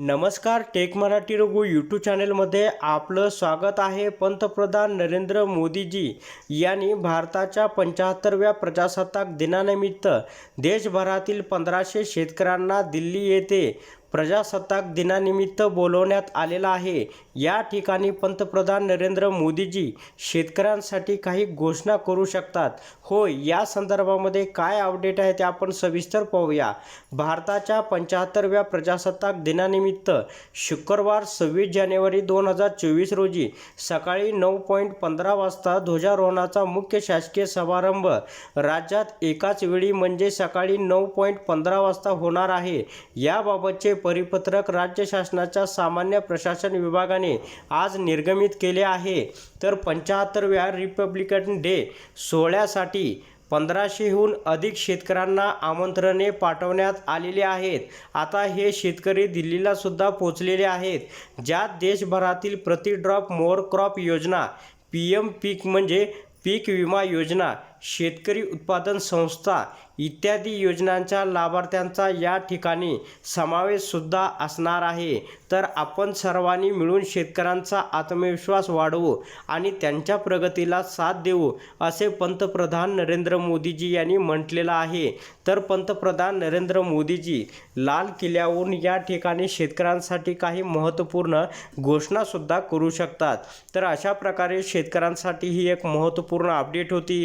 नमस्कार take Marathi Raghu YouTube चॅनलमध्ये आपलं स्वागत आहे. पंतप्रधान नरेंद्र मोदीजी यांनी भारताच्या पंच्याहत्तरव्या प्रजासत्ताक दिनानिमित्त देशभरातील पंधराशे शेतकऱ्यांना दिल्ली येथे प्रजासत्ताक दिनानिमित्त बोलवण्यात आलेला आहे. या ठिकाणी पंतप्रधान नरेंद्र मोदीजी शेतकऱ्यांसाठी काही घोषणा करू शकतात. होय या संदर्भामध्ये काय अपडेट आहे ते आपण सविस्तर पाहूया. भारताच्या पंच्याहत्तरव्या प्रजासत्ताक दिनानिमित्त शुक्रवार सव्वीस जानेवारी दोन हजार चोवीस रोजी सकाळी नऊ पॉईंट पंधरा वाजता ध्वजारोहणाचा मुख्य शासकीय समारंभ राज्यात एकाच वेळी म्हणजे सकाळी नऊ पॉईंट पंधरा वाजता होणार आहे. याबाबतचे परिपत्रक राज्य शासनाच्या सामान्य प्रशासन विभागाने आज निर्गमित केले आहे. तर पंच्याहत्तरव्या रिपब्लिकन डे सोहळ्यासाठी पंधराशेहून अधिक शेतकऱ्यांना आमंत्रणे पाठवण्यात आलेली आहेत. आता हे शेतकरी दिल्लीला सुद्धा पोचलेले आहेत. ज्यात देशभरातील प्रति ड्रॉप मोर क्रॉप योजना पी एम पीक म्हणजे पीक विमा योजना शेतकरी उत्पादन संस्था इत्यादी योजनांच्या लाभार्थ्यांचा या ठिकाणी समावेशसुद्धा असणार आहे. तर आपण सर्वांनी मिळून शेतकऱ्यांचा आत्मविश्वास वाढवू आणि त्यांच्या प्रगतीला साथ देऊ असे पंतप्रधान नरेंद्र मोदीजी यांनी म्हटलेलं आहे. तर पंतप्रधान नरेंद्र मोदीजी लाल किल्ल्यावरून या ठिकाणी शेतकऱ्यांसाठी काही महत्त्वपूर्ण घोषणासुद्धा करू शकतात. तर अशा प्रकारे शेतकऱ्यांसाठी ही एक महत्त्वपूर्ण अपडेट होती.